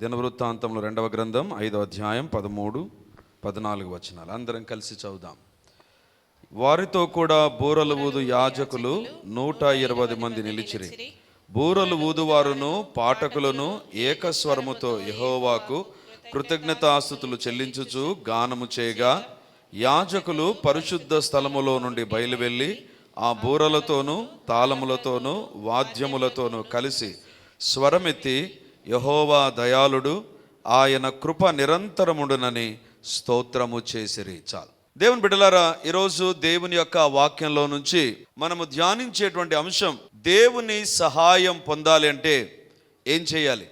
దినవృత్తాంతంలో రెండవ గ్రంథం ఐదవ అధ్యాయం పదమూడు పద్నాలుగు వచనాలు. అందరం కలిసి చదువుదాం. వారితో కూడా బూరలు ఊదు యాజకులు నూట ఇరవై మంది నిలిచిరి. బూరలు ఊదువారును పాఠకులను ఏకస్వరముతో యహోవాకు కృతజ్ఞతాస్థుతులు చెల్లించుచు గానము చేయగా యాజకులు పరిశుద్ధ స్థలములో నుండి బయలువెళ్ళి ఆ బూరలతోనూ తాళములతోనూ వాద్యములతోనూ కలిసి స్వరమెత్తి యహోవా దయాళుడు ఆయన కృప నిరంతరముడునని స్తోత్రము చేసిరి చాలు. దేవుని బిడ్డలారా ఈరోజు దేవుని యొక్క వాక్యంలో నుంచి మనము ధ్యానించేటువంటి అంశం దేవుని సహాయం పొందాలి అంటే ఏం చేయాలి?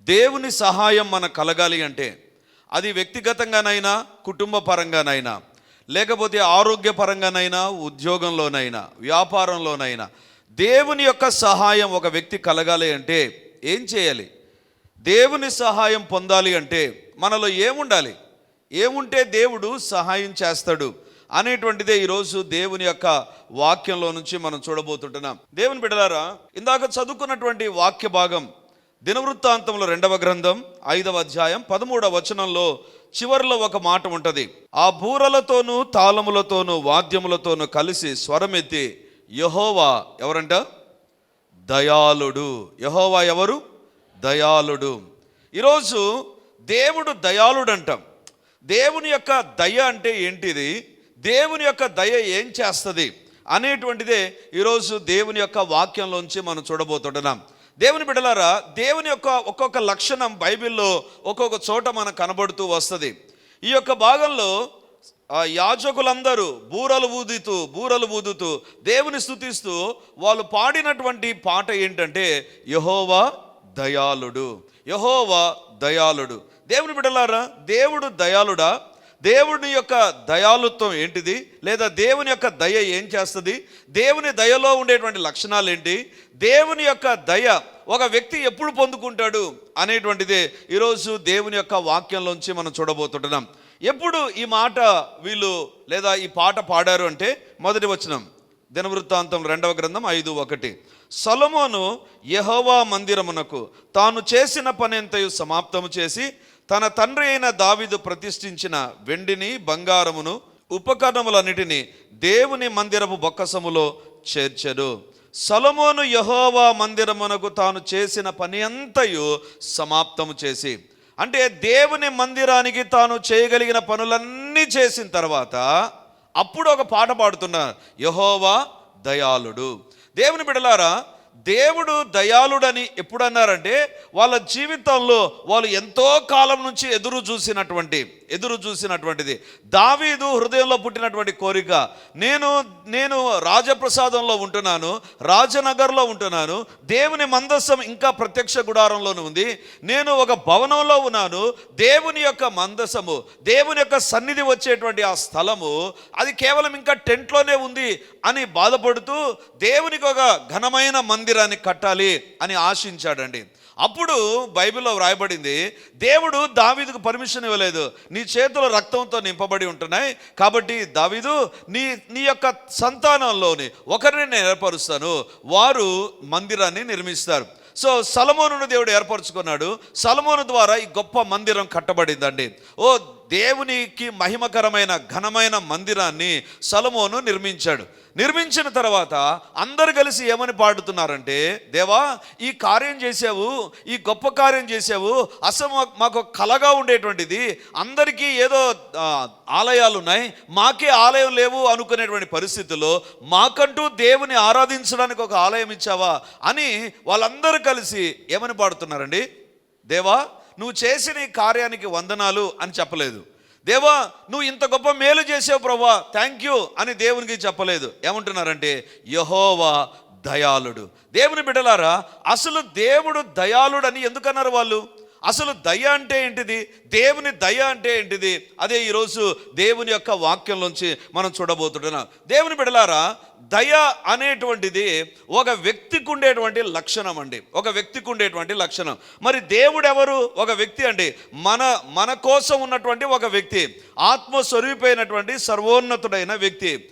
దేవుని సహాయం మనకు కలగాలి అంటే అది వ్యక్తిగతంగానైనా కుటుంబ పరంగానైనా లేకపోతే ఆరోగ్యపరంగానైనా ఉద్యోగంలోనైనా వ్యాపారంలోనైనా దేవుని యొక్క సహాయం ఒక వ్యక్తి కలగాలి అంటే ఏం చేయాలి? దేవుని సహాయం పొందాలి అంటే మనలో ఏముండాలి? ఏముంటే దేవుడు సహాయం చేస్తాడు అనేటువంటిదే ఈరోజు దేవుని యొక్క వాక్యంలో నుంచి మనం చూడబోతుంటున్నాం. దేవుని బిడలారా ఇందాక చదువుకున్నటువంటి వాక్య భాగం దినవృత్తాంతంలో రెండవ గ్రంథం ఐదవ అధ్యాయం పదమూడవ వచనంలో చివరిలో ఒక మాట ఉంటుంది. ఆ బూరలతోనూ తాళములతోనూ వాద్యములతోనూ కలిసి స్వరమెత్తి యహోవా ఎవరంట? దయాళుడు. యహోవా ఎవరు? దయాళుడు. ఈరోజు దేవుడు దయాళుడు అంటాం దేవుని యొక్క దయ అంటే ఏంటిది? దేవుని యొక్క దయ ఏం చేస్తుంది? అనేటువంటిదే ఈరోజు దేవుని యొక్క వాక్యంలోంచి మనం చూడబోతుంటున్నాం. దేవుని బిడలారా దేవుని యొక్క ఒక్కొక్క లక్షణం బైబిల్లో ఒక్కొక్క చోట మనకు కనబడుతూ వస్తుంది. ఈ యొక్క భాగంలో ఆ యాజకులందరూ బూరలు ఊదుతూ బూరలు ఊదుతూ దేవుని స్థుతిస్తూ వాళ్ళు పాడినటువంటి పాట ఏంటంటే యహోవా దయాళుడు యహోవా దయాళుడు. దేవుని బిడ్డలారా దేవుడు దయాళుడా? దేవుని యొక్క దయాలుత్వం ఏంటిది? లేదా దేవుని యొక్క దయ ఏం చేస్తుంది? దేవుని దయలో ఉండేటువంటి లక్షణాలు ఏంటి దేవుని యొక్క దయ ఒక వ్యక్తి ఎప్పుడు పొందుకుంటాడు అనేటువంటిదే ఈరోజు దేవుని యొక్క వాక్యంలోంచి మనం చూడబోతుంటున్నాం. ఎప్పుడు ఈ మాట వీళ్ళు లేదా ఈ పాట పాడారు అంటే మొదటి వచనం దినవృత్తాంతం రెండవ గ్రంథం ఐదు ఒకటి. సొలమోను యహోవా మందిరమునకు తాను చేసిన పనింతయు సమాప్తము చేసి తన తండ్రి అయిన దావిదు ప్రతిష్ఠించిన వెండిని బంగారమును ఉపకరణములన్నిటినీ దేవుని మందిరపు బొక్కసములో చేర్చడు సొలమోను యహోవా మందిరమునకు తాను చేసిన పని అంతయు సమాప్తము చేసి అంటే దేవుని మందిరానికి తాను చేయగలిగిన పనులన్నీ చేసిన తర్వాత అప్పుడు ఒక పాట పాడుతున్నారు యహోవా దయాళుడు. దేవుని బిడలారా దేవుడు దయాళుడని ఎప్పుడన్నారంటే వాళ్ళ జీవితంలో వాళ్ళు ఎంతో కాలం నుంచి ఎదురు చూసినటువంటి ఎదురు చూసినటువంటిది. దావీదు హృదయంలో పుట్టినటువంటి కోరిక నేను నేను రాజప్రసాదంలో ఉంటున్నాను రాజనగర్లో ఉంటున్నాను దేవుని మందస్సం ఇంకా ప్రత్యక్ష గుడారంలోనే ఉంది నేను ఒక భవనంలో ఉన్నాను దేవుని యొక్క మందసము దేవుని యొక్క సన్నిధి వచ్చేటువంటి ఆ స్థలము అది కేవలం ఇంకా టెంట్లోనే ఉంది అని బాధపడుతూ దేవునికి ఒక ఘనమైన మందిరాన్ని కట్టాలి అని ఆశించాడండి. అప్పుడు బైబిల్లో వ్రాయబడింది దేవుడు దావీదుకు పర్మిషన్ ఇవ్వలేదు. నీ చేతుల రక్తంతో నింపబడి ఉంటున్నాయి. కాబట్టి దావీదు నీ నీ యొక్క సంతానంలోని ఒకరిని నేను ఏర్పరుస్తాను. వారు మందిరాన్ని నిర్మిస్తారు. సో సలమోనును దేవుడు ఏర్పరచుకున్నాడు. సలమోను ద్వారా ఈ గొప్ప మందిరం కట్టబడిందండి. ఓ దేవునికి మహిమకరమైన ఘనమైన మందిరాన్ని సలమోను నిర్మించాడు. నిర్మించిన తర్వాత అందరు కలిసి ఏమని పాడుతున్నారంటే దేవా ఈ కార్యం చేసావు ఈ గొప్ప కార్యం చేసావు అసలు మాకు- కలగా ఉండేటువంటిది. అందరికీ ఏదో ఆలయాలు ఉన్నాయి మాకే ఆలయం లేవు అనుకునేటువంటి పరిస్థితుల్లో మాకంటూ దేవుని ఆరాధించడానికి ఒక ఆలయం ఇచ్చావా? అని వాళ్ళందరూ కలిసి ఏమని పాడుతున్నారండి? దేవా నువ్వు చేసిన ఈ కార్యానికి వందనాలు అని చెప్పలేదు. దేవా నువ్వు ఇంత గొప్ప మేలు చేసావు ప్రభా థ్యాంక్ యూ అని దేవునికి చెప్పలేదు. ఏమంటున్నారంటే యహోవా దయాళుడు. దేవుని బిడ్డలారా అసలు దేవుడు దయాళుడు అని ఎందుకన్నారు వాళ్ళు? అసలు దయ అంటే ఏంటిది? దేవుని దయ అంటే ఏంటిది? అదే ఈరోజు దేవుని యొక్క వాక్యంలోంచి మనం చూడబోతుంటున్నాం. దేవుని బిడలారా దయ అనేటువంటిది ఒక వ్యక్తికి ఉండేటువంటి లక్షణం అండి. ఒక వ్యక్తికి ఉండేటువంటి లక్షణం. మరి దేవుడు ఎవరు ఒక వ్యక్తి అండి. మన మన కోసం ఉన్నటువంటి ఒక వ్యక్తి. ఆత్మస్వరూపైనటువంటి సర్వోన్నతుడైన వ్యక్తి.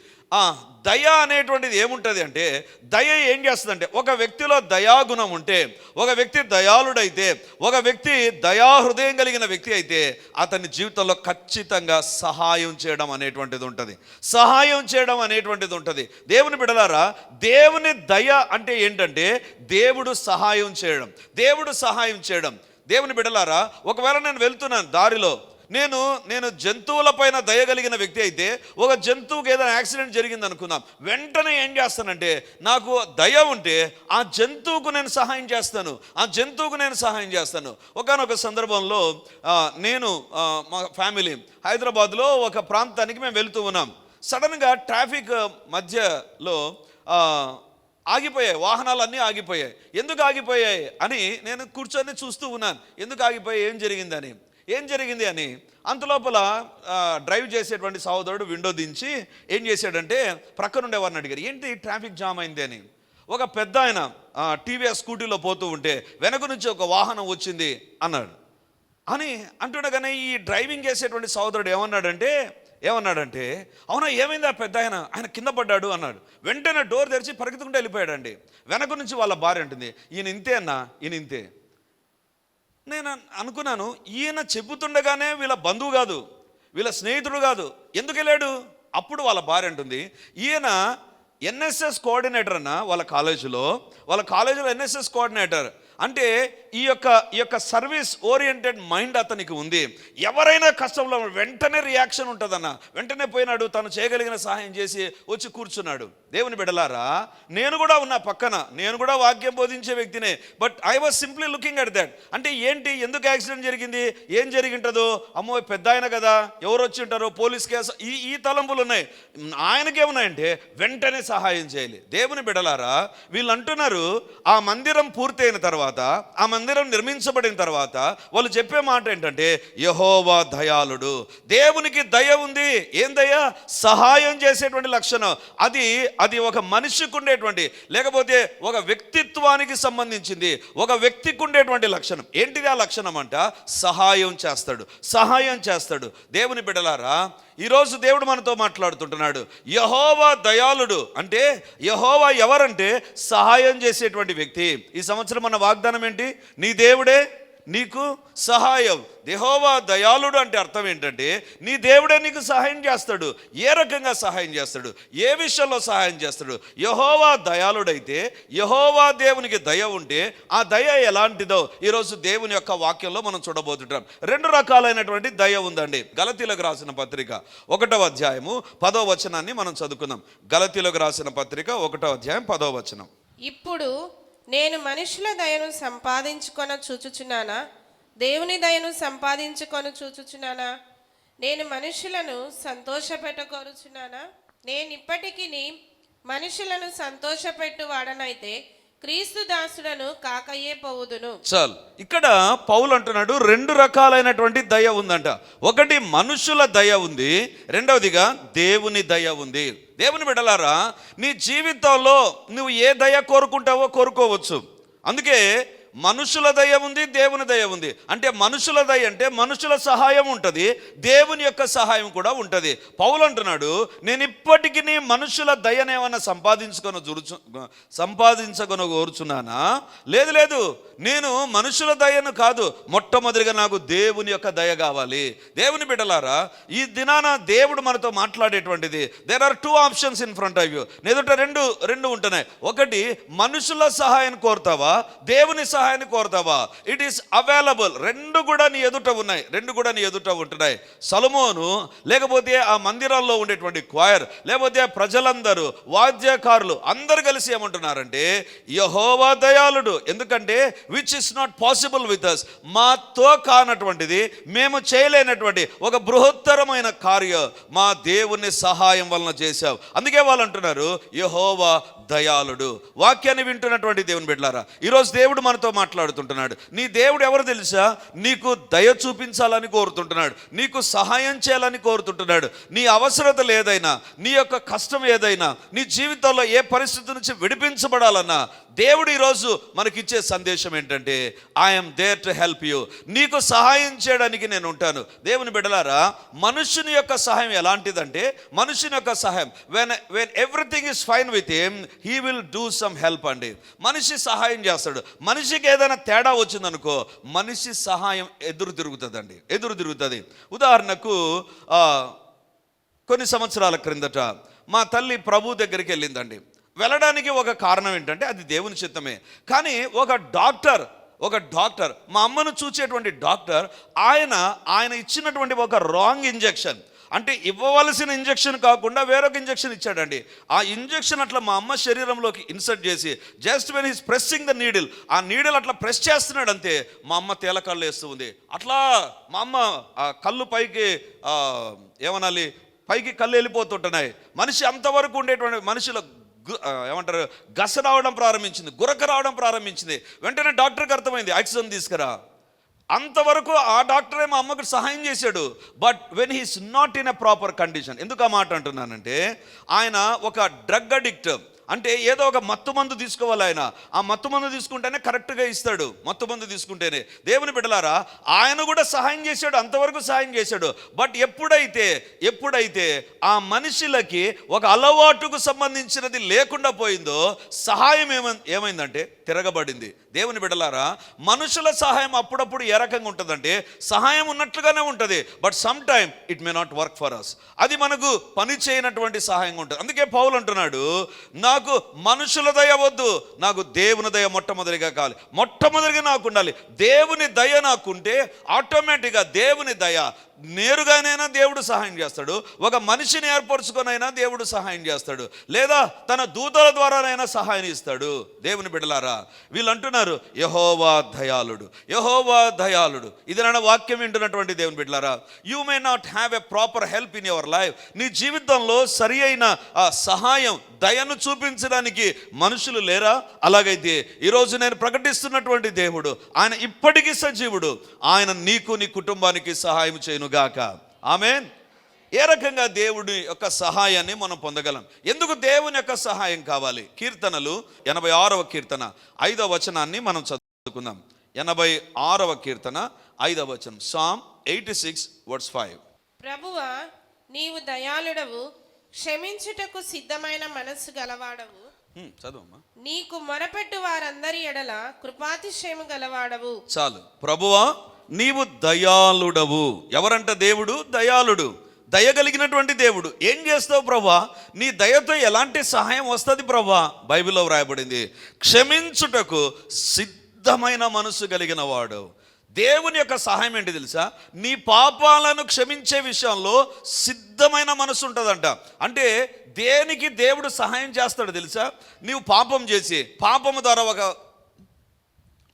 దయ అనేటువంటిది ఏముంటుంది అంటే దయ ఏం చేస్తుందంటే ఒక వ్యక్తిలో దయాగుణం ఉంటే ఒక వ్యక్తి దయాళుడైతే ఒక వ్యక్తి దయాహృదయం కలిగిన వ్యక్తి అయితే అతని జీవితంలో ఖచ్చితంగా సహాయం చేయడం అనేటువంటిది ఉంటుంది. సహాయం చేయడం అనేటువంటిది ఉంటుంది. దేవుని బిడలారా దేవుని దయ అంటే ఏంటంటే దేవుడు సహాయం చేయడం. దేవుడు సహాయం చేయడం. దేవుని బిడలారా ఒకవేళ నేను వెళ్తున్నాను దారిలో నేను నేను జంతువులపైన దయగలిగిన వ్యక్తి అయితే ఒక జంతువుకి ఏదైనా యాక్సిడెంట్ జరిగింది అనుకుందాం. వెంటనే ఏం చేస్తానంటే నాకు దయ ఉంటే ఆ జంతువుకు నేను సహాయం చేస్తాను. ఆ జంతువుకు నేను సహాయం చేస్తాను. ఒకనొక సందర్భంలో నేను మా ఫ్యామిలీ హైదరాబాద్లో ఒక ప్రాంతానికి మేము వెళుతూ ఉన్నాం. సడన్గా ట్రాఫిక్ మధ్యలో ఆగిపోయాయి. వాహనాలు అన్నీ ఆగిపోయాయి. ఎందుకు ఆగిపోయాయి అని నేను కూర్చొని చూస్తూ ఉన్నాను. ఎందుకు ఆగిపోయాయి? ఏం జరిగిందని? ఏం జరిగింది అని అంతలోపల డ్రైవ్ చేసేటువంటి సహోదరుడు విండో దించి ఏం చేశాడంటే ప్రక్కన ఉండేవారిని అడిగారు ఏంటి ట్రాఫిక్ జామ్ అయింది అని? ఒక పెద్ద ఆయన టీవీఎస్ స్కూటీలో పోతూ ఉంటే వెనక నుంచి ఒక వాహనం వచ్చింది అన్నాడు. అని అంటుండగానే ఈ డ్రైవింగ్ చేసేటువంటి సహోదరుడు ఏమన్నాడంటే ఏమన్నాడంటే అవునా ఏమైంది ఆ పెద్ద ఆయన? ఆయన కింద పడ్డాడు అన్నాడు. వెంటనే డోర్ తెరిచి పరిగెత్తుకుంటూ వెళ్ళిపోయాడండి. వెనక నుంచి వాళ్ళ భార్య అంటుంది ఈయన ఇంతే అన్నా ఈయన ఇంతే. నేను అనుకున్నాను ఈయన చెబుతుండగానే వీళ్ళ బంధువు కాదు వీళ్ళ స్నేహితుడు కాదు. ఎందుకు వెళ్ళాడు? అప్పుడు వాళ్ళ భార్య అంటుంది ఈయన ఎన్ఎస్ఎస్ కోఆర్డినేటర్ అన్న వాళ్ళ కాలేజీలో వాళ్ళ కాలేజీలో ఎన్ఎస్ఎస్ కోఆర్డినేటర్. అంటే ఈ యొక్క ఈ యొక్క సర్వీస్ ఓరియంటెడ్ మైండ్ అతనికి ఉంది. ఎవరైనా కష్టంలో వెంటనే రియాక్షన్ ఉంటుందన్న. వెంటనే పోయినాడు తను చేయగలిగిన సహాయం చేసి వచ్చి కూర్చున్నాడు. దేవుని బిడలారా నేను కూడా ఉన్నా పక్కన. నేను కూడా వాక్యం బోధించే వ్యక్తినే. But I was simply looking at that అంటే ఏంటి ఎందుకు యాక్సిడెంట్ జరిగింది? ఏం జరిగింటదో? అమ్మో పెద్ద ఆయన కదా. ఎవరు వచ్చి ఉంటారో? Police case. ఈ ఈ తలంపులు ఉన్నాయి. ఆయనకేమున్నాయంటే వెంటనే సహాయం చేయాలి. దేవుని బిడలారా వీళ్ళు అంటున్నారు ఆ మందిరం పూర్తయిన తర్వాత తర్వాత ఆ మందిరం నిర్మించబడిన తర్వాత వాళ్ళు చెప్పే మాట ఏంటంటే యహోవా దయాళుడు. దేవునికి దయ ఉంది. ఏం దయ? సహాయం చేసేటువంటి లక్షణం. అది అది ఒక మనిషికి ఉండేటువంటి లేకపోతే ఒక వ్యక్తిత్వానికి సంబంధించింది ఒక వ్యక్తికి ఉండేటువంటి లక్షణం. ఏంటిది ఆ లక్షణం అంట? సహాయం చేస్తాడు. సహాయం చేస్తాడు. దేవుని బిడలారా ఈరోజు దేవుడు మనతో మాట్లాడుతుంటున్నాడు. యహోవా దయాళుడు. అంటే యహోవా ఎవరంటే సహాయం చేసేటువంటి వ్యక్తి. ఈ సంవత్సరం మన వాగ్దానం ఏంటి? నీ దేవుడే నీకు సహాయం. దేహోవా దయాళుడు అంటే అర్థం ఏంటంటే నీ దేవుడే నీకు సహాయం చేస్తాడు. ఏ రకంగా సహాయం చేస్తాడు? ఏ విషయంలో సహాయం చేస్తాడు? యహోవా దయాళుడైతే యహోవా దేవునికి దయ ఉంటే ఆ దయ ఎలాంటిదో ఈరోజు దేవుని యొక్క వాక్యంలో మనం చూడబోతుంటాం. రెండు రకాలైనటువంటి దయ ఉందండి. గలతీలకు రాసిన పత్రిక ఒకటో అధ్యాయము పదో వచనాన్ని మనం చదువుకుందాం. గలతీలకు రాసిన పత్రిక ఒకటో అధ్యాయం పదో వచనం. ఇప్పుడు నేను మనుషుల దయను సంపాదించుకొన చూచుచున్నానా? దేవుని దయను సంపాదించుకొని చూచుచున్నానా? నేను మనుషులను సంతోషపెట్టకోరుచున్నానా నేను ఇప్పటికీ మనుషులను సంతోషపెట్టు వాడనైతే క్రీస్తు దాసుడను కాకయ్యే పోవుదును. చాలు. ఇక్కడ పౌలు అంటున్నాడు రెండు రకాలైనటువంటి దయ ఉందంట. ఒకటి మనుషుల దయ ఉంది రెండవదిగా దేవుని దయ ఉంది. దేవుని బిడలారా నీ జీవితంలో నువ్వు ఏ దయ కోరుకుంటావో కోరుకోవచ్చు. అందుకే మనుషుల దయ ఉంది దేవుని దయ ఉంది. అంటే మనుషుల దయ అంటే మనుషుల సహాయం ఉంటుంది దేవుని యొక్క సహాయం కూడా ఉంటుంది. పౌలు అంటున్నాడు నేను ఇప్పటికీ మనుషుల దయనేమన్నా సంపాదించుకొని జురుచు సంపాదించకొని కోరుచున్నానా? లేదు లేదు. నేను మనుషుల దయను కాదు మొట్టమొదటిగా నాకు దేవుని యొక్క దయ కావాలి. దేవుని బిడ్డలారా ఈ దినాన దేవుడు మనతో మాట్లాడేటువంటిది there are two options in front of you ఎదుట రెండు రెండు ఉంటున్నాయి. ఒకటి మనుషుల సహాయం కోరుతావా? దేవుని సహాయాన్ని కోరుతావా? ఇట్ ఈస్ అవైలబుల్ రెండు కూడా నీ ఎదుట ఉన్నాయి. రెండు కూడా నీ ఎదుట ఉంటున్నాయి. సలమోను లేకపోతే ఆ మందిరాల్లో ఉండేటువంటి క్వైర్ లేకపోతే ప్రజలందరూ వాద్యకారులు అందరు కలిసి ఏమంటున్నారంటే యహోవా దయాళుడు. ఎందుకంటే which is not possible with us మాతో కానటువంటిది మేము చేయలేనటువంటి ఒక బృహత్తరమైన కార్యం. మా దేవుని సహాయం వలన చేశావు. అందుకే వాళ్ళు అంటున్నారు యహోవా దయాళుడు. వాక్యాన్ని వింటున్నటువంటి దేవుని బిడ్డలారా ఈరోజు దేవుడు మనతో మాట్లాడుతుంటున్నాడు. నీ దేవుడు ఎవరు తెలుసా? నీకు దయ చూపించాలని కోరుతుంటున్నాడు. నీకు సహాయం చేయాలని కోరుతుంటున్నాడు. నీ అవసరత ఏదైనా నీ యొక్క కష్టం ఏదైనా నీ జీవితంలో ఏ పరిస్థితి నుంచి విడిపించబడాలన్నా దేవుడు ఈరోజు మనకిచ్చే సందేశం ఏంటంటే I'm there to help you నీకు సహాయం చేయడానికి నేను ఉంటాను. దేవుని బిడలారా మనుషుని యొక్క సహాయం ఎలాంటిదంటే మనుషుని యొక్క సహాయం. When when everything is fine with him he will do some help అండి. మనిషి సహాయం చేస్తాడు. మనిషికి ఏదైనా తేడా వచ్చిందనుకో మనిషి సహాయం ఎదురు తిరుగుతుందండి. ఎదురు తిరుగుతుంది. ఉదాహరణకు కొన్ని సంవత్సరాల క్రిందట మా తల్లి ప్రభు దగ్గరికి వెళ్ళిందండి. వెళ్ళడానికి ఒక కారణం ఏంటంటే అది దేవుని చిత్తమే. కానీ ఒక డాక్టర్ ఒక డాక్టర్ మా అమ్మను చూసేటువంటి డాక్టర్ ఆయన ఆయన ఇచ్చినటువంటి ఒక రాంగ్ ఇంజెక్షన్. అంటే ఇవ్వవలసిన ఇంజెక్షన్ కాకుండా వేరొక ఇంజెక్షన్ ఇచ్చాడండి. ఆ ఇంజెక్షన్ అట్లా మా అమ్మ శరీరంలోకి ఇన్సర్ట్ చేసి just when he's pressing the needle ఆ నీడిల్ అట్లా ప్రెస్ చేస్తున్నాడు అంతే మా అమ్మ తేలకళ్ళు వేస్తూ ఉంది. అట్లా మా అమ్మ ఆ కళ్ళు పైకి ఏమనాలి? పైకి కళ్ళు వెళ్ళిపోతుంటున్నాయి. మనిషి అంతవరకు ఉండేటువంటి మనిషిలో ఏమంటారు? గస రావడం ప్రారంభించింది గురక రావడం ప్రారంభించింది. వెంటనే డాక్టర్కి అర్థమైంది ఆక్సిజన్ తీసుకురా. అంతవరకు ఆ డాక్టరే మా అమ్మకు సహాయం చేశాడు. But when he's not in a proper condition ఎందుకు ఆ మాట అంటున్నానంటే ఆయన ఒక డ్రగ్ అడిక్ట్. అంటే ఏదో ఒక మత్తు మందు తీసుకోవాలి ఆయన. ఆ మత్తు మందు తీసుకుంటేనే కరెక్ట్గా ఇస్తాడు. మత్తు మందు తీసుకుంటేనే. దేవుని బిడ్డలారా ఆయన కూడా సహాయం చేశాడు అంతవరకు సహాయం చేశాడు. బట్ ఎప్పుడైతే ఎప్పుడైతే ఆ మనుషులకి ఒక అలవాటుకు సంబంధించినది లేకుండా పోయిందో సహాయం ఏమై ఏమైందంటే తిరగబడింది. దేవుని బిడ్డలారా మనుషుల సహాయం అప్పుడప్పుడు ఏ రకంగా ఉంటుందంటే సహాయం ఉన్నట్లుగానే ఉంటుంది. But some time it may not work for us. అది మనకు పని చేయనటువంటి సహాయంగా ఉంటుంది. అందుకే పౌలు అంటున్నాడు నాకు మనుషుల దయ వద్దు నాకు దేవుని దయ మొట్టమొదటిగా కావాలి. మొట్టమొదటిగా నాకు ఉండాలి. దేవుని దయ నాకుంటే ఆటోమేటిక్గా దేవుని దయ నేరుగానైనా దేవుడు సహాయం చేస్తాడు. ఒక మనిషిని ఏర్పరచుకొనైనా దేవుడు సహాయం చేస్తాడు. లేదా తన దూతల ద్వారానైనా సహాయం ఇస్తాడు. దేవుని బిడ్డలారా వీళ్ళు అంటున్నారు యహోవా దయాళుడు యహోవా దయాళుడు. ఇది నా వాక్యం వింటున్నటువంటి దేవుని బిడ్డలారా you may not have a proper help in your life నీ జీవితంలో సరి అయిన ఆ సహాయం దయను చూపించడానికి మనుషులు లేరా? అలాగైతే ఈరోజు నేను ప్రకటిస్తున్నటువంటి దేవుడు ఆయన ఇప్పటికీ సజీవుడు. ఆయన నీకు నీ కుటుంబానికి సహాయం చేయను చేయనుగాక ఆమెన్. ఏ రకంగా దేవుడి యొక్క సహాయాన్ని మనం పొందగలం? ఎందుకు దేవుని యొక్క సహాయం కావాలి? కీర్తనలు ఎనభై ఆరవ కీర్తన ఐదవ వచనాన్ని మనం చదువుకుందాం. ఎనభై ఆరవ కీర్తన ఐదవ వచనం. Psalm eighty six words five ప్రభువా నీవు దయాళుడవు క్షమించుటకు సిద్ధమైన మనస్సు గలవాడవు. చదువమ్మా. నీకు మొరపెట్టు వారందరి ఎడల కృపాతిశయము గలవాడవు. చాలు. ప్రభువా నీవు దయాళుడవు. ఎవరంట దేవుడు? దయాళుడు. దయ కలిగినటువంటి దేవుడు. ఏం చేస్తావు ప్రభా నీ దయతో ఎలాంటి సహాయం వస్తుంది ప్రభా బైబిల్లో వ్రాయబడింది. క్షమించుటకు సిద్ధమైన మనసు కలిగిన వాడు. దేవుని యొక్క సహాయం ఏంటి తెలుసా? నీ పాపాలను క్షమించే విషయంలో సిద్ధమైన మనసు ఉంటుందంట. అంటే దేనికి దేవుడు సహాయం చేస్తాడు తెలుసా? నీవు పాపం చేసి పాపము ద్వారా ఒక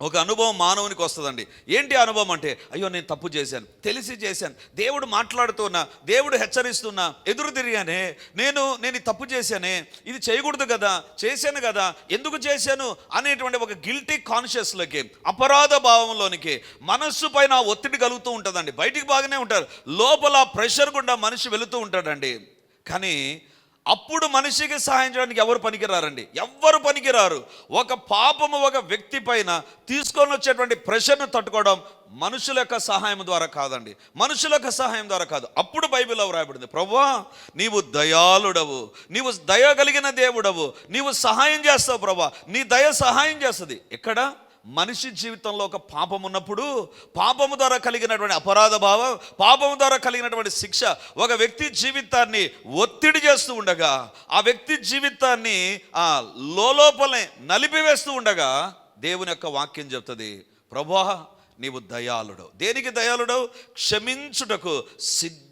ఒక అనుభవం మానవునికి వస్తుందండి. ఏంటి అనుభవం అంటే అయ్యో నేను తప్పు చేశాను తెలిసి చేశాను దేవుడు మాట్లాడుతున్నా దేవుడు హెచ్చరిస్తున్నా ఎదురు తిరిగానే నేను నేను తప్పు చేశానే ఇది చేయకూడదు కదా చేశాను కదా ఎందుకు చేశాను అనేటువంటి ఒక గిల్టీ కాన్షియస్లోకి అపరాధ భావంలోనికి మనస్సు పైన ఒత్తిడి కలుగుతూ ఉంటుందండి. బయటికి బాగానే ఉంటారు. లోపల ప్రెషర్ గుండా మనిషి వెళుతూ ఉంటాడండి. కానీ అప్పుడు మనిషికి సహాయం చేయడానికి ఎవరు పనికిరారండి? ఎవ్వరు పనికిరారు. ఒక పాపము ఒక వ్యక్తి పైన తీసుకొని వచ్చేటువంటి ప్రెషర్ను తట్టుకోవడం మనుషుల యొక్క సహాయం ద్వారా కాదండి. మనుషుల యొక్క సహాయం ద్వారా కాదు. అప్పుడు బైబిల్లో వ్రాయబడింది ప్రభా నీవు దయాళుడవు. నీవు దయ కలిగిన దేవుడవు. నీవు సహాయం చేస్తావు ప్రభా నీ దయ సహాయం చేస్తుంది. ఎక్కడ? మనిషి జీవితంలో ఒక పాపం ఉన్నప్పుడు పాపము ద్వారా కలిగినటువంటి అపరాధ భావం పాపము ద్వారా కలిగినటువంటి శిక్ష ఒక వ్యక్తి జీవితాన్ని ఒత్తిడి చేస్తూ ఉండగా ఆ వ్యక్తి జీవితాన్ని ఆ లోపలే నలిపివేస్తూ ఉండగా దేవుని యొక్క వాక్యం చెప్తుంది ప్రభా నీవు దయాళుడవు. దేనికి దయాళుడవు? క్షమించుటకు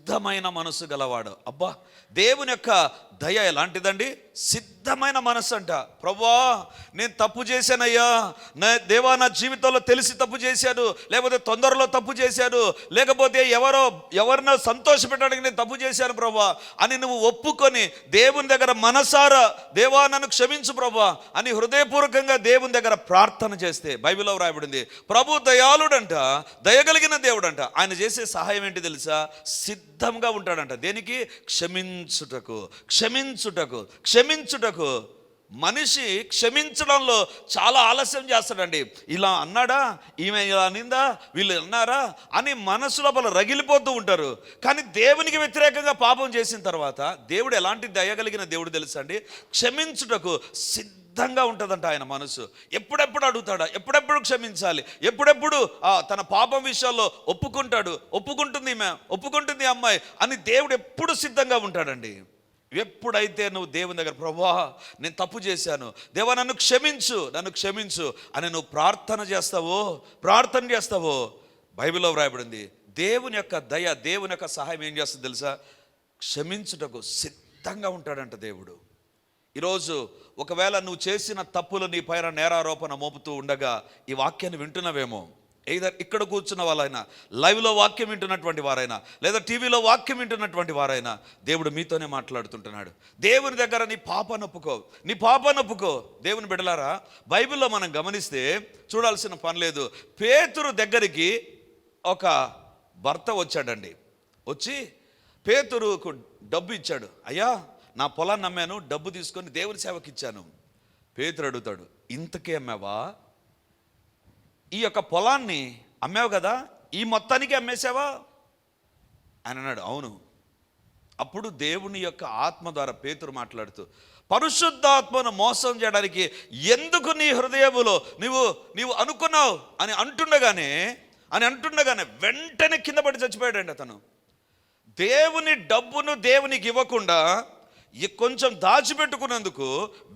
సిద్ధమైన మనసు గలవాడు. అబ్బా దేవుని యొక్క దయ ఎలాంటిదండి? సిద్ధమైన మనసు అంట ప్రభా నేను తప్పు చేశానయ్యా. నా దేవా నా జీవితంలో తెలిసి తప్పు చేశాను. లేకపోతే తొందరలో తప్పు చేశాను. లేకపోతే ఎవరో ఎవరినో సంతోషపెట్టడానికి నేను తప్పు చేశాను ప్రభా అని నువ్వు ఒప్పుకొని దేవుని దగ్గర మనసారా దేవా నన్ను క్షమించు ప్రభా అని హృదయపూర్వకంగా దేవుని దగ్గర ప్రార్థన చేస్తే బైబిల్లో వ్రాయబడింది. ప్రభు దయాళుడంట దయగలిగిన దేవుడంట. ఆయన చేసే సహాయం ఏంటి తెలుసా? సిద్ధంగా ఉంటాడంట. దేనికి? క్షమించుటకు. క్షమించుటకు. క్షమించుటకు. మనిషి క్షమించడంలో చాలా ఆలస్యం చేస్తాడండి. ఇలా అన్నాడా? ఈమె ఇలా అనిందా? వీళ్ళు అన్నారా? అని మనసు లోపల రగిలిపోతూ ఉంటారు. కానీ దేవునికి వ్యతిరేకంగా పాపం చేసిన తర్వాత దేవుడు ఎలాంటి దయగలిగిన దేవుడు తెలుసండి అండి? క్షమించుటకు సిద్ధంగా ఉంటుందంట ఆయన మనసు. ఎప్పుడెప్పుడు అడుగుతాడా? ఎప్పుడెప్పుడు క్షమించాలి? ఎప్పుడెప్పుడు ఆ, తన పాపం విషయాల్లో ఒప్పుకుంటాడు. ఒప్పుకుంటుంది మే ఒప్పుకుంటుంది అమ్మాయి అని దేవుడు ఎప్పుడు సిద్ధంగా ఉంటాడండి. ఎప్పుడైతే నువ్వు దేవుని దగ్గర ప్రభా నేను తప్పు చేశాను. దేవా నన్ను క్షమించు నన్ను క్షమించు అని నువ్వు ప్రార్థన చేస్తావో ప్రార్థన చేస్తావో బైబిల్లో వ్రాయబడింది. దేవుని యొక్క దయ దేవుని యొక్క సహాయం ఏం చేస్తుంది తెలుసా? క్షమించుటకు సిద్ధంగా ఉంటాడంట దేవుడు. ఈరోజు ఒకవేళ నువ్వు చేసిన తప్పులు నీ పైన నేరారోపణ మోపుతూ ఉండగా ఈ వాక్యాన్ని వింటున్నావేమో? ఏదో ఇక్కడ కూర్చున్న వాళ్ళైనా లైవ్లో వాక్యం వింటున్నటువంటి వారైనా లేదా టీవీలో వాక్యం వింటున్నటువంటి వారైనా దేవుడు మీతోనే మాట్లాడుతుంటున్నాడు. దేవుని దగ్గర నీ పాప నొప్పుకో నీ పాప నొప్పుకో. దేవుని బిడలారా బైబిల్లో మనం గమనిస్తే చూడాల్సిన పని లేదు. పేతురు దగ్గరికి ఒక భర్త వచ్చాడండి. వచ్చి పేతురుకు డబ్బు ఇచ్చాడు. అయ్యా నా పొలాన్ని అమ్మాను డబ్బు తీసుకొని దేవుని సేవకి ఇచ్చాను పేతురు అడుగుతాడు ఇంతకే అమ్మావా? ఈ యొక్క పొలాన్ని అమ్మావు కదా? ఈ మొత్తానికి అమ్మేశావా? అని అన్నాడు అవును. అప్పుడు దేవుని యొక్క ఆత్మ ద్వారా పేతురు మాట్లాడుతూ పరిశుద్ధాత్మను మోసం చేయడానికి ఎందుకు నీ హృదయములో నువ్వు నీవు అనుకున్నావు? అని అంటుండగానే అని అంటుండగానే వెంటనే కింద పడి చచ్చిపోయాడండి అతను. దేవుని డబ్బును దేవునికి ఇవ్వకుండా కొంచెం దాచిపెట్టుకున్నందుకు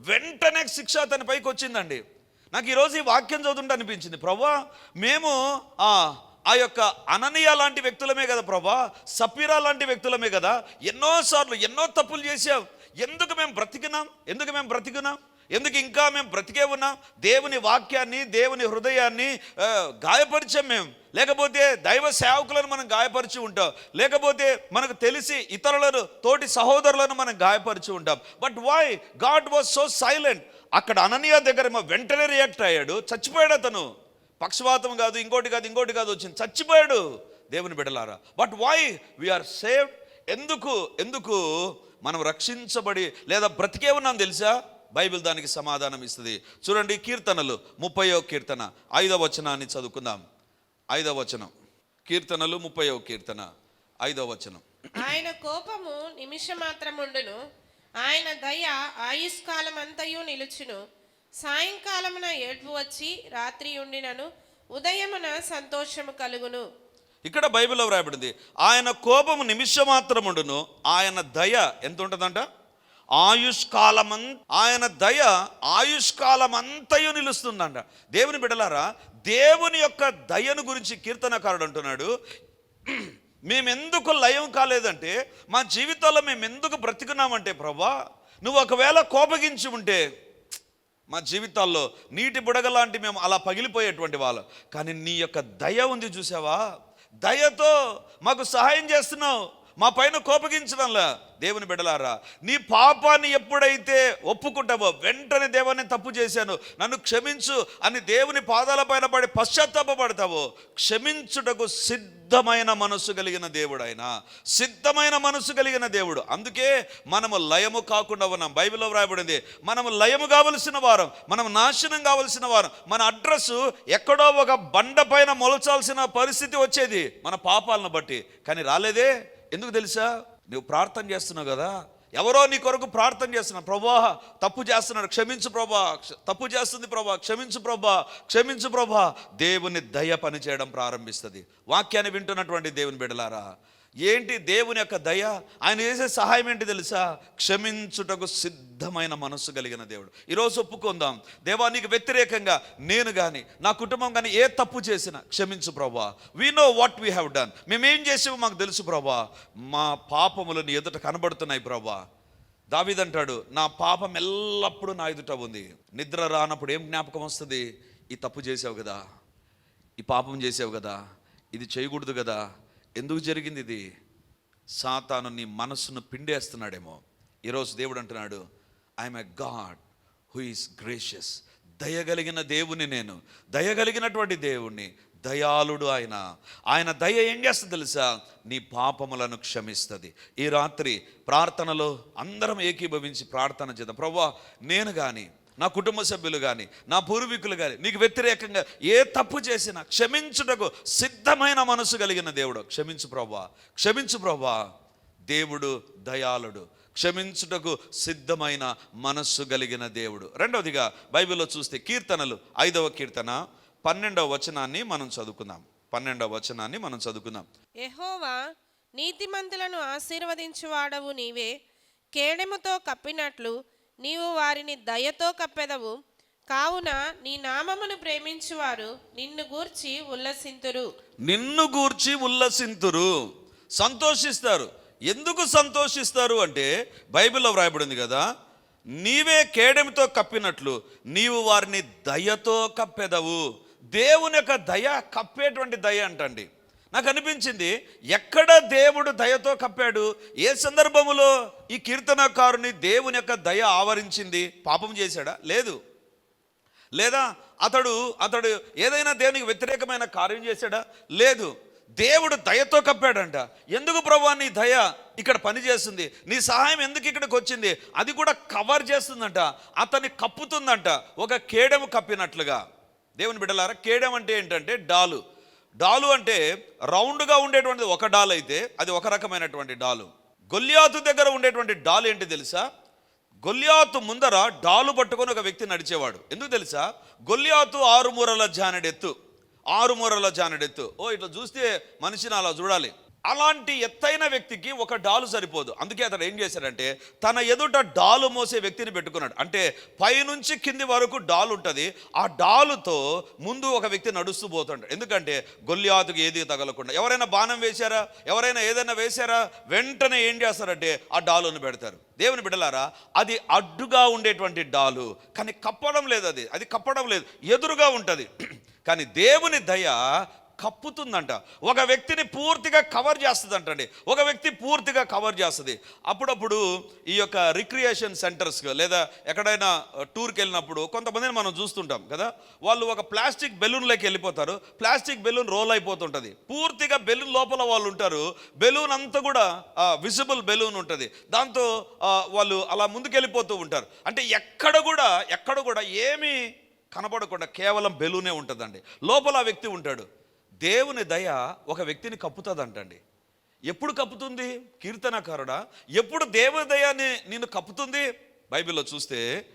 వెంటనే శిక్ష అతని పైకి వచ్చిందండి. నాకు ఈరోజు ఈ వాక్యం చదువుతుంటే అనిపించింది. ప్రభా మేము ఆ ఆ యొక్క అననీయ లాంటి వ్యక్తులమే కదా ప్రభా సపీరా లాంటి వ్యక్తులమే కదా. ఎన్నోసార్లు ఎన్నో తప్పులు చేసాం ఎందుకు మేము బ్రతికినాం? ఎందుకు మేము బ్రతికినాం? ఎందుకు ఇంకా మేము బ్రతికే ఉన్నాం? దేవుని వాక్యాన్ని దేవుని హృదయాన్ని గాయపరిచాం మేము. లేకపోతే దైవ సేవకులను మనం గాయపరిచి ఉంటాం. లేకపోతే మనకు తెలిసి ఇతరులను తోటి సహోదరులను మనం గాయపరిచి ఉంటాం. But why God was so silent అక్కడ అననీయ దగ్గర వెంటనే రియాక్ట్ అయ్యాడు. చచ్చిపోయాడు అతను. పక్షవాతం కాదు ఇంకోటి కాదు ఇంకోటి కాదు వచ్చింది. చచ్చిపోయాడు దేవుని బిడలారా బట్ వై వీఆర్ సేవ్డ్ ఎందుకు? ఎందుకు మనం రక్షించబడి లేదా బ్రతికే ఉన్నాం తెలుసా? బైబిల్ దానికి సమాధానం ఇస్తుంది. చూడండి కీర్తనలు ముప్పయో కీర్తన ఐదవ వచనాన్ని చదువుకుందాం. ఐదవ వచనం. కీర్తనలు ముప్పయో కీర్తన ఐదవ వచనం. ఆయన కోపము నిమిషమాత్రముండును. ఆయన దయ ఆయుష్కాలం అంతయు నిలుచును. సాయంకాలమున ఏడ్పు వచ్చి రాత్రి ఉండినను. ఉదయమున సంతోషము కలుగును. ఇక్కడ బైబిల్లో వ్రాయబడింది ఆయన కోపము నిమిషమాత్రముండును ఆయన దయ ఎంత ఉంటుందంట ఆయుష్కాలమం ఆయన దయ ఆయుష్కాలమంతయు నిలుస్తుందంట. దేవుని బిడలారా దేవుని యొక్క దయను గురించి కీర్తనకారుడు అంటున్నాడు. మేమెందుకు లయం కాలేదంటే మా జీవితాల్లో మేము ఎందుకు బ్రతికున్నామంటే ప్రభా నువ్వు ఒకవేళ కోపగించి ఉంటే మా జీవితాల్లో నీటి బుడగ లాంటి మేము అలా పగిలిపోయేటువంటి వాళ్ళం. కానీ నీ యొక్క దయ ఉంది చూసావా? దయతో మాకు సహాయం చేస్తున్నావు. మా పైన కోపగించడంలా దేవుని బిడలారా నీ పాపాన్ని ఎప్పుడైతే ఒప్పుకుంటావో వెంటనే దేవాన్ని తప్పు చేశాను నన్ను క్షమించు అని దేవుని పాదాల పైన పడి పశ్చాత్తాపడతావో క్షమించుటకు సిద్ధమైన మనస్సు కలిగిన దేవుడు ఆయన సిద్ధమైన మనస్సు కలిగిన దేవుడు. అందుకే మనము లయము కాకుండా ఉన్నాం. బైబిల్లో వ్రాయబడింది మనము లయము కావలసిన వారం మనం నాశనం కావలసిన వారం మన అడ్రస్ ఎక్కడో ఒక బండ పైన మొలచాల్సిన పరిస్థితి వచ్చేది మన పాపాలను బట్టి. కానీ రాలేదే? ఎందుకు తెలుసా? నువ్వు ప్రార్థన చేస్తున్నావు కదా. ఎవరో నీ కొరకు ప్రార్థన చేస్తున్నా ప్రభా తప్పు చేస్తున్నాడు క్షమించు ప్రభా. తప్పు చేస్తుంది ప్రభా. క్షమించు ప్రభా. క్షమించు ప్రభా. దేవుని దయ పనిచేయడం ప్రారంభిస్తుంది. వాక్యాన్ని వింటున్నటువంటి దేవుని బిడలారా ఏంటి దేవుని యొక్క దయ? ఆయన చేసే సహాయం ఏంటి తెలుసా? క్షమించుటకు సిద్ధమైన మనస్సు కలిగిన దేవుడు. ఈరోజు ఒప్పుకుందాం. దేవా నీకు వ్యతిరేకంగా నేను కానీ నా కుటుంబం కానీ ఏ తప్పు చేసినా క్షమించు ప్రభా we know what we have done మేమేం చేసామో మాకు తెలుసు ప్రభా మా పాపములు నీ ఎదుట కనబడుతున్నాయి ప్రభా దావిదంటాడు నా పాపం ఎల్లప్పుడూ నా ఎదుట ఉంది. నిద్ర రానప్పుడు ఏం జ్ఞాపకం వస్తుంది? ఈ తప్పు చేసావు కదా. ఈ పాపం చేసావు కదా. ఇది చేయకూడదు కదా. ఎందుకు జరిగింది ఇది? సాతాను నీ మనస్సును పిండేస్తున్నాడేమో. ఈరోజు దేవుడు అంటున్నాడు I'm a God who is gracious దయగలిగిన దేవుని నేను. దయగలిగినటువంటి దేవుణ్ణి. దయాళుడు ఆయన. ఆయన దయ ఏం చేస్తుంది తెలుసా? నీ పాపములను క్షమిస్తుంది. ఈ రాత్రి ప్రార్థనలో అందరం ఏకీభవించి ప్రార్థన చేద్దాం. ప్రవ్వా నేను కానీ నా కుటుంబ సభ్యులు కానీ నా పూర్వీకులు కానీ నీకు వ్యతిరేకంగా ఏ తప్పు చేసినా క్షమించుటకు సిద్ధమైన మనసు కలిగిన దేవుడు. క్షమించు ప్రభా క్షమించు ప్రభా. దేవుడు దయాళుడు. క్షమించుటకు సిద్ధమైన మనస్సు కలిగిన దేవుడు. రెండవదిగా బైబిల్లో చూస్తే కీర్తనలు ఐదవ కీర్తన పన్నెండవ వచనాన్ని మనం చదువుకుందాం. పన్నెండవ వచనాన్ని మనం చదువుకుందాం. ఎహోవా నీతిమంతులను ఆశీర్వదించువాడవు నీవే. కేడెముతో కప్పినట్లు నీవు వారిని దయతో కప్పెదవు. కావున నీ నామమును ప్రేమించువారు నిన్ను గూర్చి ఉల్లసింతురు. నిన్ను గూర్చి ఉల్లసింతురు. సంతోషిస్తారు. ఎందుకు సంతోషిస్తారు అంటే బైబిల్లో వ్రాయబడింది కదా నీవే కేడమితో కప్పినట్లు నీవు వారిని దయతో కప్పెదవు. దేవుని యొక్క దయ కప్పేటువంటి దయ అంటండి. నాకు అనిపించింది ఎక్కడ దేవుడు దయతో కప్పాడు ఏ సందర్భములో ఈ కీర్తనకారుని దేవుని యొక్క దయ ఆవరించింది పాపం చేశాడా? లేదు. లేదా అతడు అతడు ఏదైనా దేవునికి వ్యతిరేకమైన కార్యం చేశాడా? లేదు. దేవుడు దయతో కప్పాడంట. ఎందుకు ప్రభా నీ దయ ఇక్కడ పనిచేస్తుంది నీ సహాయం ఎందుకు ఇక్కడికి వచ్చింది? అది కూడా కవర్ చేస్తుందంట. అతన్ని కప్పుతుందంట. ఒక కేడెము కప్పినట్లుగా. దేవుని బిడ్డలారా కేడెం అంటే ఏంటంటే డాలు. డాలు అంటే రౌండ్గా ఉండేటువంటిది ఒక డాల్ అయితే అది ఒక రకమైనటువంటి డాలు. గొల్లియాతు దగ్గర ఉండేటువంటి డాల్ ఏంటి తెలుసా? గొల్లియాతు ముందర డాలు పట్టుకొని ఒక వ్యక్తి నడిచేవాడు. ఎందుకు తెలుసా? గొల్లియాతు ఆరు మూరల ఆరుమూరల ఆరు మూరల ఓ ఇట్లా చూస్తే మనిషిని అలా చూడాలి. అలాంటి ఎత్తైన వ్యక్తికి ఒక డాలు సరిపోదు. అందుకే అతడు ఏం చేశాడంటే తన ఎదుట డాలు మోసే వ్యక్తిని పెట్టుకున్నాడు. అంటే పైనుంచి కింది వరకు డాలు ఉంటుంది. ఆ డాలుతో ముందు ఒక వ్యక్తి నడుస్తూ పోతుంటాడు. ఎందుకంటే గొల్లియాతుకు ఏది తగలకుండా. ఎవరైనా బాణం వేశారా? ఎవరైనా ఏదైనా వేశారా? వెంటనే ఏం చేస్తారంటే ఆ డాలును పెడతారు. దేవుని బిడ్డలారా అది అడ్డుగా ఉండేటువంటి డాలు. కానీ కప్పడం లేదు అది. అది కప్పడం లేదు. ఎదురుగా ఉంటుంది. కానీ దేవుని దయ కప్పుతుందంట. ఒక వ్యక్తిని పూర్తిగా కవర్ చేస్తుంది అంటండి ఒక వ్యక్తి పూర్తిగా కవర్ చేస్తుంది. అప్పుడప్పుడు ఈ యొక్క రిక్రియేషన్ సెంటర్స్ లేదా ఎక్కడైనా టూర్కి వెళ్ళినప్పుడు కొంతమందిని మనం చూస్తుంటాం కదా వాళ్ళు ఒక ప్లాస్టిక్ బెలూన్లోకి వెళ్ళిపోతారు. ప్లాస్టిక్ బెలూన్ రోల్ అయిపోతుంటుంది. పూర్తిగా బెలూన్ లోపల వాళ్ళు ఉంటారు. బెలూన్ అంతా కూడా విజిబుల్ బెలూన్ ఉంటుంది. దాంతో వాళ్ళు అలా ముందుకెళ్ళిపోతూ ఉంటారు. అంటే ఎక్కడ కూడా ఎక్కడ కూడా ఏమీ కనబడకుండా కేవలం బెలూనే ఉంటుందండి. లోపల ఆ వ్యక్తి ఉంటాడు. దేవుని దయ ఒక వ్యక్తిని కప్పుతుంది అంటండి ఎప్పుడు కప్పుతుంది? కీర్తనకారుడా. ఎప్పుడు దేవుని దయాన్ని నిన్ను కప్పుతుంది? బైబిల్లో చూస్తే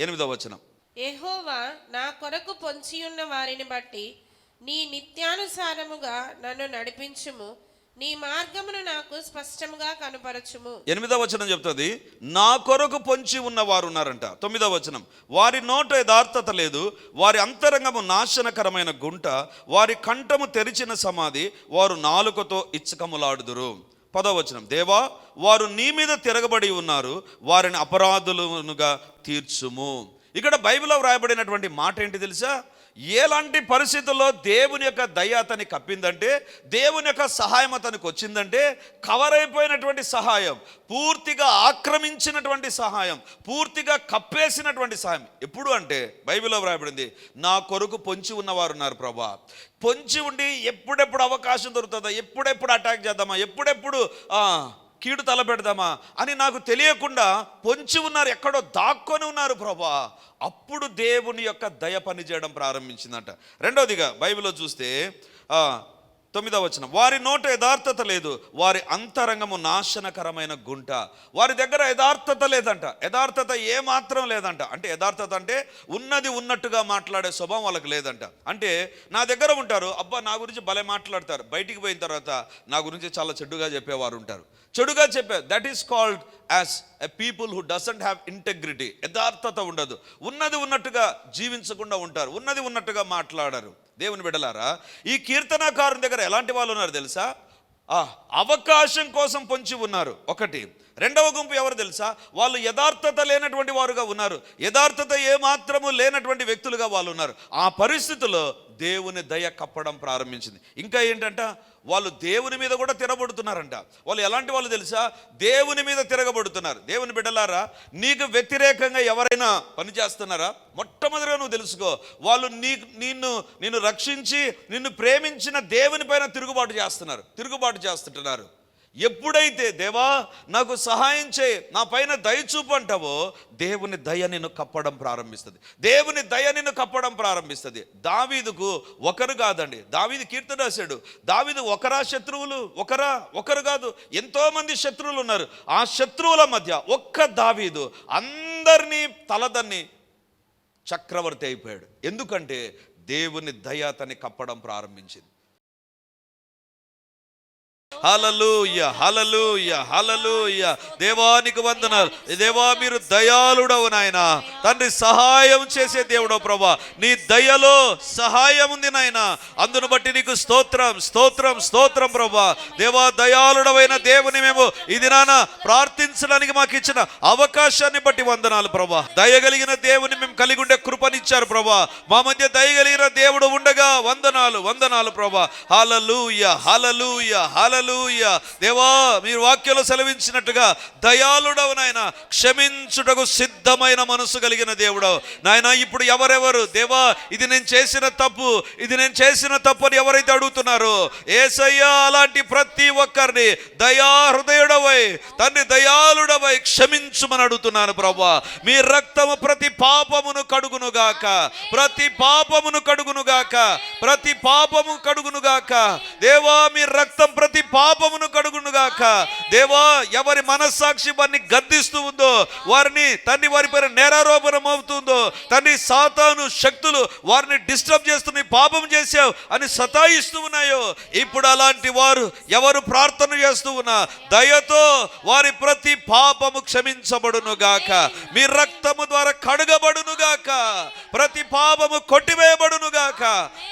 ఎనిమిదవ వచనం. ఏహోవా నా కొరకు పొంచియున్న వారిని బట్టి నీ నిత్యానుసారముగా నన్ను నడిపించుము. నీ మార్గమును నాకు స్పష్టముగా కనపరచుము. ఎనిమిదవ వచనం చెప్తుంది నా కొరకు పొంచి ఉన్న వారు ఉన్నారంట తొమ్మిదవ వచనం వారి నోట యథార్థత లేదు వారి అంతరంగము నాశనకరమైన గుంట వారి కంఠము తెరిచిన సమాధి వారు నాలుకతో ఇచ్చకములాడుదురు. పదవచనం దేవా వారు నీ మీద తిరగబడి ఉన్నారు వారిని అపరాధులుగా తీర్చుము. ఇక్కడ బైబిల్లో వ్రాయబడినటువంటి మాట ఏంటి తెలుసా? ఎలాంటి పరిస్థితుల్లో దేవుని యొక్క దయ అతని కప్పిందంటే దేవుని యొక్క సహాయం అతనికి వచ్చిందంటే కవర్ అయిపోయినటువంటి సహాయం పూర్తిగా ఆక్రమించినటువంటి సహాయం పూర్తిగా కప్పేసినటువంటి సహాయం ఎప్పుడు అంటే బైబిల్లో వ్రాయబడింది నా కొరకు పొంచి ఉన్నవారు ఉన్నారు ప్రభా. పొంచి ఉండి ఎప్పుడెప్పుడు అవకాశం దొరుకుతుందా? ఎప్పుడెప్పుడు అటాక్ చేద్దామా? ఎప్పుడెప్పుడు? కీడు తలపెడదామా అని నాకు తెలియకుండా పొంచి ఉన్నారు ఎక్కడో దాక్కొని ఉన్నారు ప్రభా. అప్పుడు దేవుని యొక్క దయ పనిచేయడం ప్రారంభించిందంట. రెండవదిగా బైబిల్లో చూస్తే తొమ్మిదవ వచనం. వారి నోట యథార్థత లేదు వారి అంతరంగము నాశనకరమైన గుంట. వారి దగ్గర యథార్థత లేదంట. యథార్థత ఏ మాత్రం లేదంట. అంటే యథార్థత అంటే ఉన్నది ఉన్నట్టుగా మాట్లాడే స్వభావం వాళ్ళకి లేదంట. అంటే నా దగ్గర ఉంటారు అబ్బా నా గురించి భలే మాట్లాడతారు. బయటికి పోయిన తర్వాత నా గురించి చాలా చెడుగా చెప్పేవారు ఉంటారు. చెడుగా చెప్పారు. That is called as a people who doesn't have integrity యథార్థత ఉండదు. ఉన్నది ఉన్నట్టుగా జీవించకుండా ఉంటారు. ఉన్నది ఉన్నట్టుగా మాట్లాడరు. దేవుని బిడలారా ఈ కీర్తనాకారుని దగ్గర ఎలాంటి వాళ్ళు ఉన్నారు తెలుసా? ఆ, అవకాశం కోసం పొంచి ఉన్నారు. ఒకటి. రెండవ గుంపు ఎవరు తెలుసా? వాళ్ళు యథార్థత లేనటువంటి వారుగా ఉన్నారు. యథార్థత ఏ మాత్రము లేనటువంటి వ్యక్తులుగా వాళ్ళు ఉన్నారు. ఆ పరిస్థితుల్లో దేవుని దయ కప్పడం ప్రారంభించింది. ఇంకా ఏంటంట? వాళ్ళు దేవుని మీద కూడా తిరగబడుతున్నారంట. వాళ్ళు ఎలాంటి వాళ్ళు తెలుసా? దేవుని మీద తిరగబడుతున్నారు. దేవుని బిడ్డలారా నీకు వ్యతిరేకంగా ఎవరైనా పనిచేస్తున్నారా మొట్టమొదటిగా నువ్వు తెలుసుకో వాళ్ళు నీ నిన్ను నిన్ను రక్షించి నిన్ను ప్రేమించిన దేవుని పైన తిరుగుబాటు చేస్తున్నారు. తిరుగుబాటు చేస్తుంటున్నారు. ఎప్పుడైతే దేవా నాకు సహాయం చేయి నా పైన దయ చూపంటావో దేవుని దయ నిన్ను కప్పడం ప్రారంభిస్తుంది. దేవుని దయ నిన్ను కప్పడం ప్రారంభిస్తుంది. దావీదుకు ఒకరు కాదండి. దావీదు కీర్తన రాశాడు. దావీదు ఒకరా శత్రువులు? ఒకరా? ఒకరు కాదు. ఎంతోమంది శత్రువులు ఉన్నారు. ఆ శత్రువుల మధ్య ఒక్క దావీదు అందరినీ తలదన్ని చక్రవర్తి అయిపోయాడు. ఎందుకంటే దేవుని దయ అతన్ని కప్పడం ప్రారంభించింది. హలలుయ హలలుయ హలలుయ దేవానికి వందనాలు. దేవా మీరు దయాళుడవు నాయన. తండ్రి సహాయం చేసే దేవుడవు ప్రభా. నీ దయలో సహాయం ఉంది నాయన. అందును బట్టి నీకు స్తోత్రం స్తోత్రం స్తోత్రం ప్రభా. దేవా దయాళుడవైన దేవుని మేము ఇది నాన్న ప్రార్థించడానికి మాకు ఇచ్చిన అవకాశాన్ని బట్టి వందనాలు ప్రభా. దయగలిగిన దేవుని మేము కలిగి ఉండే కృపనిచ్చారు ప్రభా. మా మధ్య దయగలిగిన దేవుడు ఉండగా వందనాలు వందనాలు ప్రభా. హలలుయ హలలుయ హలలుయ దేవా మీరు వాక్యంలో సెలవించినట్టుగా దయాళుడవు నాయన. క్షమించుటకు సిద్ధమైన మనసు కలిగిన దేవుడవు. నాయన ఇప్పుడు ఎవరెవరు? దేవా ఇది నేను చేసిన తప్పు ఇది నేను చేసిన తప్పు అని ఎవరైతే అడుగుతున్నారో ఏసయ్యా అలాంటి ప్రతి ఒక్కరిని దయా హృదయుడవై తండ్రి దయాళుడవై క్షమించుమని అడుగుతున్నాను ప్రభా మీ రక్తము ప్రతి పాపమును కడుగునుగాక. ప్రతి పాపమును కడుగునుగాక. ప్రతి పాపము కడుగునుగాక. దేవా మీ రక్తం ప్రతి పాపమును కడుగునుగాక. దేవా ఎవరి మనస్సాక్షి వారిని గద్దిస్తూ ఉందో వారిని తండ్రి వారి పైన నేరారోపణం అవుతుందో తండ్రి సాతాను శక్తులు వారిని డిస్టర్బ్ చేస్తూ నీ పాపం చేశావు అని సతాయిస్తూ ఉన్నాయో ఇప్పుడు అలాంటి వారు ఎవరు ప్రార్థన చేస్తూ ఉన్నా దయతో వారి ప్రతి పాపము క్షమించబడును గాక మీ రక్తము ద్వారా కడుగబడును గాక ప్రతి పాపము కొట్టివేయబడును గాక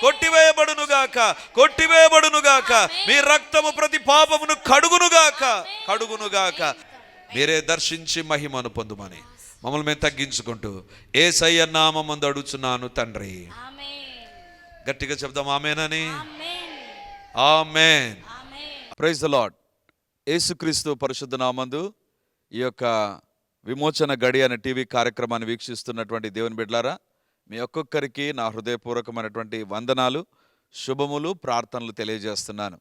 కొట్టివేయబడును గాక కొట్టివేయబడును గాక మీ రక్తము ప్రతి పాపమును కడుగును గాక కడుగును గాక మీరే దర్శించి మహిమను పొందుమని. మమ్మల్ని మేము తగ్గించుకుంటూ ఏ సయ్య నామందు అడుగుచున్నాను తండ్రి. గట్టిగా చెప్దాం ఆమెనని. ఆమేన్. ప్రైజ్ ద లాడ్ యేసుక్రీస్తు పరిశుద్ధ నామందు ఈ యొక్క విమోచన గడి అనే టీవీ కార్యక్రమాన్ని వీక్షిస్తున్నటువంటి దేవుని బిడ్డలారా మీ ఒక్కొక్కరికి నా హృదయపూర్వకమైనటువంటి వందనాలు శుభములు ప్రార్థనలు తెలియజేస్తున్నాను.